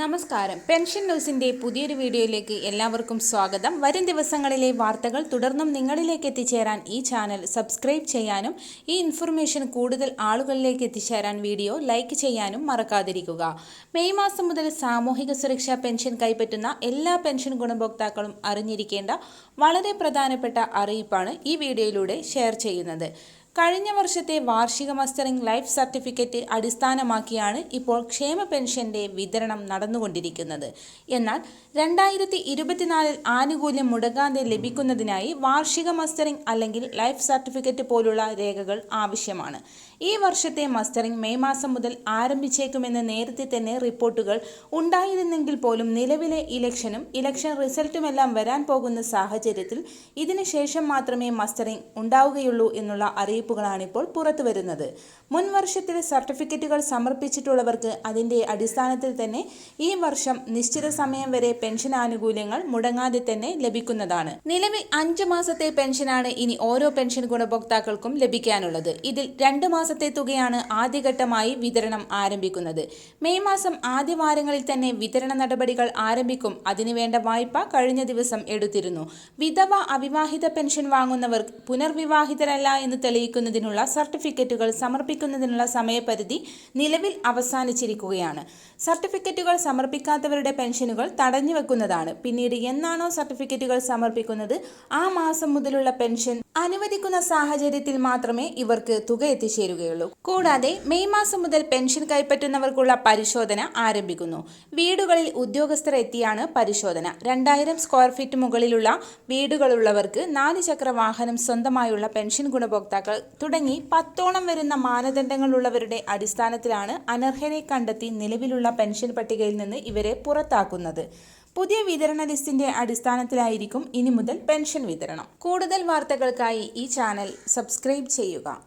നമസ്കാരം. പെൻഷൻ ന്യൂസിന്റെ പുതിയൊരു വീഡിയോയിലേക്ക് എല്ലാവർക്കും സ്വാഗതം. വരും ദിവസങ്ങളിലെ വാർത്തകൾ തുടർന്നും നിങ്ങളിലേക്ക് എത്തിച്ചേരാൻ ഈ ചാനൽ സബ്സ്ക്രൈബ് ചെയ്യാനും ഈ ഇൻഫർമേഷൻ കൂടുതൽ ആളുകളിലേക്ക് എത്തിച്ചേരാൻ വീഡിയോ ലൈക്ക് ചെയ്യാനും മറക്കാതിരിക്കുക. മെയ് മാസം മുതൽ സാമൂഹിക സുരക്ഷാ പെൻഷൻ കൈപ്പറ്റുന്ന എല്ലാ പെൻഷൻ ഗുണഭോക്താക്കളും അറിഞ്ഞിരിക്കേണ്ട വളരെ പ്രധാനപ്പെട്ട അറിയിപ്പാണ് ഈ വീഡിയോയിലൂടെ ഷെയർ ചെയ്യുന്നത്. കഴിഞ്ഞ വർഷത്തെ വാർഷിക മസ്റ്ററിംഗ് ലൈഫ് സർട്ടിഫിക്കറ്റ് അടിസ്ഥാനമാക്കിയാണ് ഇപ്പോൾ ക്ഷേമ പെൻഷന്റെ വിതരണം നടന്നുകൊണ്ടിരിക്കുന്നത്. എന്നാൽ രണ്ടായിരത്തി ഇരുപത്തിനാലിൽ ആനുകൂല്യം മുടങ്ങാതെ ലഭിക്കുന്നതിനായി വാർഷിക മസ്റ്ററിംഗ് അല്ലെങ്കിൽ ലൈഫ് സർട്ടിഫിക്കറ്റ് പോലുള്ള രേഖകൾ ആവശ്യമാണ്. ഈ വർഷത്തെ മസ്റ്ററിംഗ് മെയ് മാസം മുതൽ ആരംഭിച്ചേക്കുമെന്ന് നേരത്തെ തന്നെ റിപ്പോർട്ടുകൾ ഉണ്ടായിരുന്നെങ്കിൽ പോലും നിലവിലെ ഇലക്ഷനും ഇലക്ഷൻ റിസൾട്ടുമെല്ലാം വരാൻ പോകുന്ന സാഹചര്യത്തിൽ ഇതിനുശേഷം മാത്രമേ മസ്റ്ററിംഗ് ഉണ്ടാവുകയുള്ളൂ എന്നുള്ള അറിയിപ്പുകളാണ് ഇപ്പോൾ പുറത്തു വരുന്നത്. മുൻ വർഷത്തിൽ സർട്ടിഫിക്കറ്റുകൾ സമർപ്പിച്ചിട്ടുള്ളവർക്ക് അതിന്റെ അടിസ്ഥാനത്തിൽ തന്നെ ഈ വർഷം നിശ്ചിത സമയം വരെ പെൻഷൻ ആനുകൂല്യങ്ങൾ മുടങ്ങാതെ തന്നെ ലഭിക്കുന്നതാണ്. നിലവിൽ അഞ്ച് മാസത്തെ പെൻഷനാണ് ഇനി ഓരോ പെൻഷൻ ഗുണഭോക്താക്കൾക്കും ലഭിക്കാനുള്ളത്. ഇതിൽ രണ്ട് മാസത്തെ തുകയാണ് ആദ്യഘട്ടമായി വിതരണം ആരംഭിക്കുന്നത്. മെയ് മാസം ആദ്യ വാരങ്ങളിൽ തന്നെ വിതരണ നടപടികൾ ആരംഭിക്കും. അതിനുവേണ്ട വായ്പ കഴിഞ്ഞ ദിവസം എടുത്തിരുന്നു. വിധവ അവിവാഹിത പെൻഷൻ വാങ്ങുന്നവർ പുനർവിവാഹിതരല്ല എന്ന് തെളിയിക്കുന്നതിനുള്ള സർട്ടിഫിക്കറ്റുകൾ സമർപ്പിക്കുന്നതിനുള്ള സമയപരിധി നിലവിൽ അവസാനിച്ചിരിക്കുകയാണ്. സർട്ടിഫിക്കറ്റുകൾ സമർപ്പിക്കാത്തവരുടെ പെൻഷനുകൾ തടഞ്ഞു വെക്കുന്നതാണ് പിന്നീട് എന്നാണോ സർട്ടിഫിക്കറ്റുകൾ സമർപ്പിക്കുന്നത്? ആ മാസം മുതലുള്ള പെൻഷൻ അനുവദിക്കുന്ന സാഹചര്യത്തിൽ മാത്രമേ ഇവർക്ക് തുക എത്തിച്ചേരുകയുള്ളൂ. കൂടാതെ മെയ് മാസം മുതൽ പെൻഷൻ കൈപ്പറ്റുന്നവർക്കുള്ള പരിശോധന ആരംഭിക്കുന്നു. വീടുകളിൽ ഉദ്യോഗസ്ഥർ എത്തിയാണ് പരിശോധന. രണ്ടായിരം സ്ക്വയർ ഫീറ്റ് മുകളിലുള്ള വീടുകളുള്ളവർക്ക് നാല് ചക്ര വാഹനം സ്വന്തമായുള്ള പെൻഷൻ ഗുണഭോക്താക്കൾ തുടങ്ങി പത്തോളം വരുന്ന മാനദണ്ഡങ്ങളുള്ളവരുടെ അടിസ്ഥാനത്തിലാണ് അനർഹരെ കണ്ടെത്തി നിലവിലുള്ള പെൻഷൻ പട്ടികയിൽ നിന്ന് ഇവരെ പുറത്താക്കുന്നത്. പുതിയ വിതരണ ലിസ്റ്റിന്റെ അടിസ്ഥാനത്തിലായിരിക്കും ഇനി മുതൽ പെൻഷൻ വിതരണം. കൂടുതൽ വാർത്തകൾക്കായി ഈ ചാനൽ സബ്സ്ക്രൈബ് ചെയ്യുക.